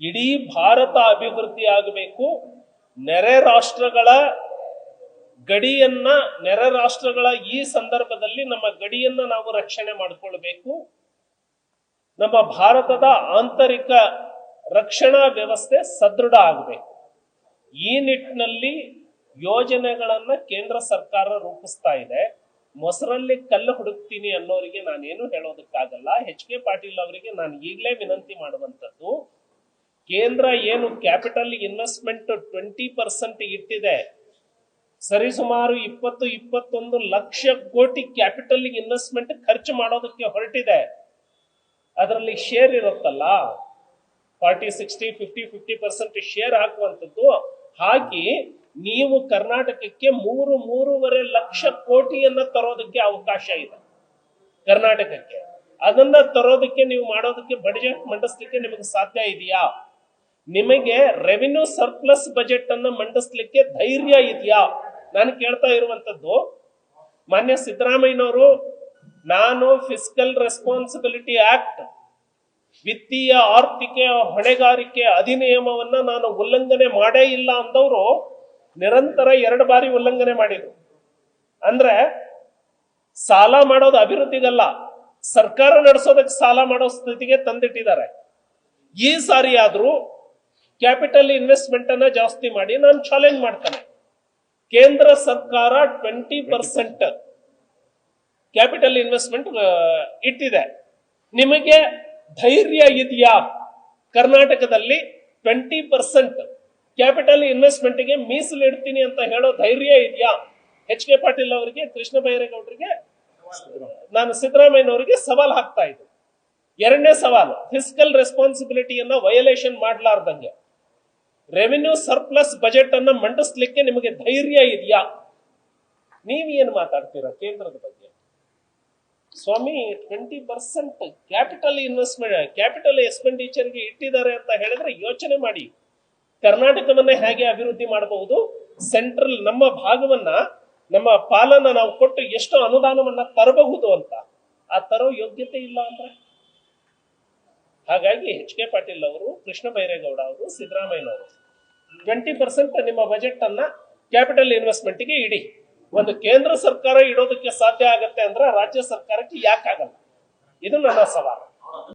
ಇಡೀ ಭಾರತ ಅಭಿವೃದ್ಧಿ ಆಗಬೇಕು. ನೆರೆ ರಾಷ್ಟ್ರಗಳ ಗಡಿಯನ್ನ, ನೆರೆ ರಾಷ್ಟ್ರಗಳ ಈ ಸಂದರ್ಭದಲ್ಲಿ ನಮ್ಮ ಗಡಿಯನ್ನ ನಾವು ರಕ್ಷಣೆ ಮಾಡಿಕೊಳ್ಬೇಕು. ನಮ್ಮ ಭಾರತದ ಆಂತರಿಕ ರಕ್ಷಣಾ ವ್ಯವಸ್ಥೆ ಸದೃಢ ಆಗಬೇಕು. ಈ ನಿಟ್ಟಿನಲ್ಲಿ ಯೋಜನೆಗಳನ್ನ ಕೇಂದ್ರ ಸರ್ಕಾರ ರೂಪಿಸ್ತಾ ಇದೆ. ಮೊಸರಲ್ಲಿ ಕಲ್ಲು ಹುಡುಕ್ತೀನಿ ಅನ್ನೋರಿಗೆ ನಾನೇನು ಹೇಳೋದಕ್ಕಾಗಲ್ಲ. ಎಚ್ ಕೆ ಪಾಟೀಲ್ ಅವರಿಗೆ ನಾನು ಈಗಲೇ ವಿನಂತಿ ಮಾಡುವಂಥದ್ದು ಕೇಂದ್ರ ಏನು ಕ್ಯಾಪಿಟಲ್ ಇನ್ವೆಸ್ಟ್ಮೆಂಟ್ ಟ್ವೆಂಟಿ ಪರ್ಸೆಂಟ್ ಇಟ್ಟಿದೆ, ಸರಿಸುಮಾರು ಇಪ್ಪತ್ತು, ಇಪ್ಪತ್ತೊಂದು ಲಕ್ಷ ಕೋಟಿ ಕ್ಯಾಪಿಟಲ್ ಇನ್ವೆಸ್ಟ್ಮೆಂಟ್ ಖರ್ಚು ಮಾಡೋದಕ್ಕೆ ಹೊರಟಿದೆ. ಅದರಲ್ಲಿ ಶೇರ್ ಇರುತ್ತಲ್ಲ, forty, sixty, fifty fifty percent share ಹಾಕುವಂಥದ್ದು. ಹಾಕಿ ನೀವು ಕರ್ನಾಟಕಕ್ಕೆ ಮೂರು, ಮೂರುವರೆ ಲಕ್ಷ ಕೋಟಿಯನ್ನ ತರೋದಕ್ಕೆ ಅವಕಾಶ ಇದೆ ಕರ್ನಾಟಕಕ್ಕೆ. ಅದನ್ನ ತರೋದಕ್ಕೆ ನೀವು ಮಾಡೋದಕ್ಕೆ ಬಡ್ಜೆಟ್ ಮಂಡಿಸ್ಲಿಕ್ಕೆ ನಿಮಗೆ ಸಾಧ್ಯ ಇದೆಯಾ? ನಿಮಗೆ ರೆವಿನ್ಯೂ ಸರ್ಪ್ಲಸ್ ಬಜೆಟ್ ಅನ್ನ ಮಂಡಿಸ್ಲಿಕ್ಕೆ ಧೈರ್ಯ ಇದೆಯಾ? ನಾನು ಕೇಳ್ತಾ ಇರುವಂತದ್ದು, ಮಾನ್ಯ ಸಿದ್ದರಾಮಯ್ಯನವರು, ನಾನು ಫಿಸಿಕಲ್ ರೆಸ್ಪಾನ್ಸಿಬಿಲಿಟಿ ಆಕ್ಟ್ ವಿತ್ತೀಯ ಆರ್ಥಿಕ ಹೊಣೆಗಾರಿಕೆ ಅಧಿನಿಯಮವನ್ನ ನಾನು ಉಲ್ಲಂಘನೆ ಮಾಡೇ ಇಲ್ಲ ಅಂದವರು ನಿರಂತರ ಎರಡು ಬಾರಿ ಉಲ್ಲಂಘನೆ ಮಾಡಿದ್ರು. ಅಂದ್ರೆ ಸಾಲ ಮಾಡೋದು ಅಭಿವೃದ್ಧಿಗಲ್ಲ, ಸರ್ಕಾರ ನಡೆಸೋದಕ್ಕೆ ಸಾಲ ಮಾಡೋ ಸ್ಥಿತಿಗೆ ತಂದಿಟ್ಟಿದ್ದಾರೆ. ಈ ಸಾರಿ ಆದ್ರೂ ಕ್ಯಾಪಿಟಲ್ ಇನ್ವೆಸ್ಟ್ಮೆಂಟ್ ಅನ್ನ ಜಾಸ್ತಿ ಮಾಡಿ ನಾನು ಚಾಲೆಂಜ್ ಮಾಡ್ತೇನೆ. ಕೇಂದ್ರ ಸರ್ಕಾರ ಟ್ವೆಂಟಿ ಪರ್ಸೆಂಟ್ ಕ್ಯಾಪಿಟಲ್ ಇನ್ವೆಸ್ಟ್ಮೆಂಟ್ ಇಟ್ಟಿದೆ. ನಿಮಗೆ ಧೈರ್ಯ ಇದೆಯಾ? ಕರ್ನಾಟಕದಲ್ಲಿ ಟ್ವೆಂಟಿ ಪರ್ಸೆಂಟ್ ಕ್ಯಾಪಿಟಲ್ ಇನ್ವೆಸ್ಟ್ಮೆಂಟ್ಗೆ ಮೀಸಲಿಡ್ತೀನಿ ಅಂತ ಹೇಳೋ ಧೈರ್ಯ ಇದೆಯಾ? ಎಚ್ ಕೆ ಪಾಟೀಲ್ ಅವರಿಗೆ, ಕೃಷ್ಣ ಬೈರೇಗೌಡರಿಗೆ, ನಾನು ಸಿದ್ದರಾಮಯ್ಯನವರಿಗೆ ಸವಾಲ್ ಹಾಕ್ತಾ ಇದ್ದೆ. ಎರಡನೇ ಸವಾಲು ಫಿಸಿಕಲ್ ರೆಸ್ಪಾನ್ಸಿಬಿಲಿಟಿಯನ್ನ ವಯೋಲೇಷನ್ ಮಾಡಲಾರ್ದಂಗೆ. ರೆವಿನ್ಯೂ ಸರ್ಪ್ಲಸ್ ಬಜೆಟ್ ಅನ್ನ ಮಂಡಿಸ್ಲಿಕ್ಕೆ ನಿಮಗೆ ಧೈರ್ಯ ಇದೆಯಾ? ನೀವೇನು ಮಾತಾಡ್ತೀರಾ ಕೇಂದ್ರದ ಬಗ್ಗೆ? ಸ್ವಾಮಿ twenty percent capital investment capital ಎಕ್ಸ್ಪೆಂಡಿಚರ್ಗೆ ಇಟ್ಟಿದ್ದಾರೆ ಅಂತ ಹೇಳಿದ್ರೆ ಯೋಚನೆ ಮಾಡಿ. ಕರ್ನಾಟಕವನ್ನ ಹೇಗೆ ಅಭಿವೃದ್ಧಿ ಮಾಡಬಹುದು? ಸೆಂಟ್ರಲ್ ನಮ್ಮ ಭಾಗವನ್ನ, ನಮ್ಮ ಪಾಲನ್ನ ನಾವು ಕೊಟ್ಟು ಎಷ್ಟು ಅನುದಾನವನ್ನ ತರಬಹುದು ಅಂತ. ಆ ತರೋ ಯೋಗ್ಯತೆ ಇಲ್ಲ ಅಂದ್ರೆ? ಹಾಗಾಗಿ ಎಚ್ ಕೆ ಪಾಟೀಲ್ ಅವರು, ಕೃಷ್ಣ ಬೈರೇಗೌಡ ಅವರು ಸಿದ್ದರಾಮಯ್ಯನವರು ಟ್ವೆಂಟಿ ಪರ್ಸೆಂಟ್ ನಿಮ್ಮ ಬಜೆಟ್ ಅನ್ನ ಕ್ಯಾಪಿಟಲ್ ಇನ್ವೆಸ್ಟ್ಮೆಂಟ್ಗೆ ಇಡಿ. ಒಂದು ಕೇಂದ್ರ ಸರ್ಕಾರ ಇಡೋದಕ್ಕೆ ಸಾಧ್ಯ ಆಗತ್ತೆ ಅಂದ್ರೆ ರಾಜ್ಯ ಸರ್ಕಾರಕ್ಕೆ ಯಾಕಾಗಲ್ಲ ಇದು ನನ್ನ ಸವಾಲು.